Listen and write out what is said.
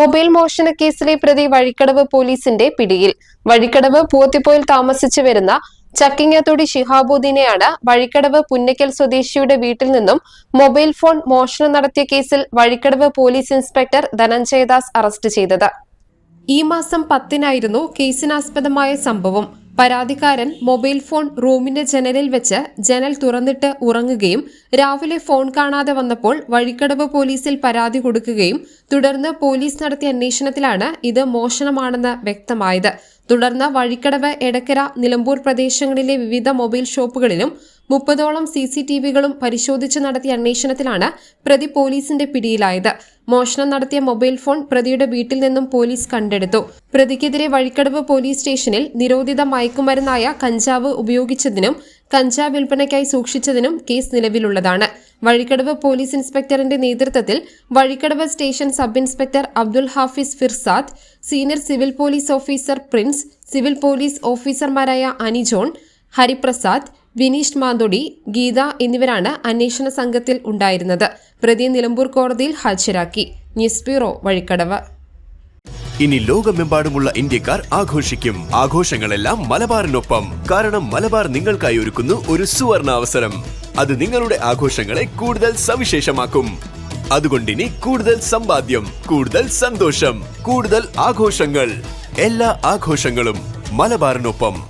mobile മോഷണ കേസിലെ പ്രതി വഴിക്കടവ് പോലീസിന്റെ പിടിയിൽ. വഴിക്കടവ് പൂത്തിപ്പോയിൽ താമസിച്ചു വരുന്ന ചക്കിങ്ങാത്തൊടി ശിഹാബുദ്ദീനെയാണ് വഴിക്കടവ് പുന്നക്കൽ സ്വദേശിയുടെ വീട്ടിൽ നിന്നും മൊബൈൽ ഫോൺ മോഷണം നടത്തിയ കേസിൽ Vazhikkadavu police inspector Dhananjayadas arrest ചെയ്തത്. ഈ മാസം പത്തിനായിരുന്നു കേസിനാസ്പദമായ സംഭവം. പരാതിക്കാരൻ മൊബൈൽ ഫോൺ റൂമിന്റെ ജനലിൽ വെച്ച് ജനൽ തുറന്നിട്ട് ഉറങ്ങുകയും രാവിലെ ഫോൺ കാണാതെ വന്നപ്പോൾ വഴിക്കടവ് പോലീസിൽ പരാതി കൊടുക്കുകയും തുടർന്ന് പോലീസ് നടത്തിയ അന്വേഷണത്തിലാണ് ഇത് മോഷണമാണെന്ന് വ്യക്തമായത്. തുടർന്ന് വഴിക്കടവ് എടക്കര നിലമ്പൂർ പ്രദേശങ്ങളിലെ വിവിധ മൊബൈൽ ഷോപ്പുകളിലും മുപ്പതോളം സി സി ടി വികളും പരിശോധിച്ച് നടത്തിയ അന്വേഷണത്തിലാണ് പ്രതി പോലീസിന്റെ പിടിയിലായത്. മോഷണം നടത്തിയ മൊബൈൽ ഫോൺ പ്രതിയുടെ വീട്ടിൽ നിന്നും പോലീസ് കണ്ടെടുത്തു. പ്രതിക്കെതിരെ വഴിക്കടവ് പോലീസ് സ്റ്റേഷനിൽ നിരോധിത മയക്കുമരുന്നായ കഞ്ചാവ് ഉപയോഗിച്ചതിനും കഞ്ചാവ് വിൽപ്പനയ്ക്കായി സൂക്ഷിച്ചതിനും കേസ് നിലവിലുള്ളതാണ്. വഴിക്കടവ് പോലീസ് ഇൻസ്പെക്ടറിന്റെ നേതൃത്വത്തിൽ Vazhikkadavu station sub inspector Abdul Hafiz Firzad senior civil police officer Prince civil police ഓഫീസർമാരായ അനിജോൺ ഹരിപ്രസാദ് വിനീഷ് മാന്തോടി ഗീത എന്നിവരാണ് അന്വേഷണ സംഘത്തിൽ ഉണ്ടായിരുന്നത്. പ്രതി നിലമ്പൂർ കോടതിയിൽ ഹാജരാക്കി. News bureau Vazhikkadavu. ഇനി ലോകമെമ്പാടുമുള്ള ഇന്ത്യക്കാർ ആഘോഷിക്കും. ആഘോഷങ്ങളെല്ലാം മലബാറിനൊപ്പം. കാരണം മലബാർ നിങ്ങൾക്കായി ഒരുക്കുന്നു ഒരു സുവർണ അവസരം അത് നിങ്ങളുടെ ആഘോഷങ്ങളെ കൂടുതൽ സവിശേഷമാക്കും. അതുകൊണ്ട് ഇനി കൂടുതൽ സമ്പാദ്യം കൂടുതൽ സന്തോഷം കൂടുതൽ ആഘോഷങ്ങൾ. എല്ലാ ആഘോഷങ്ങളും മലബാറിനൊപ്പം.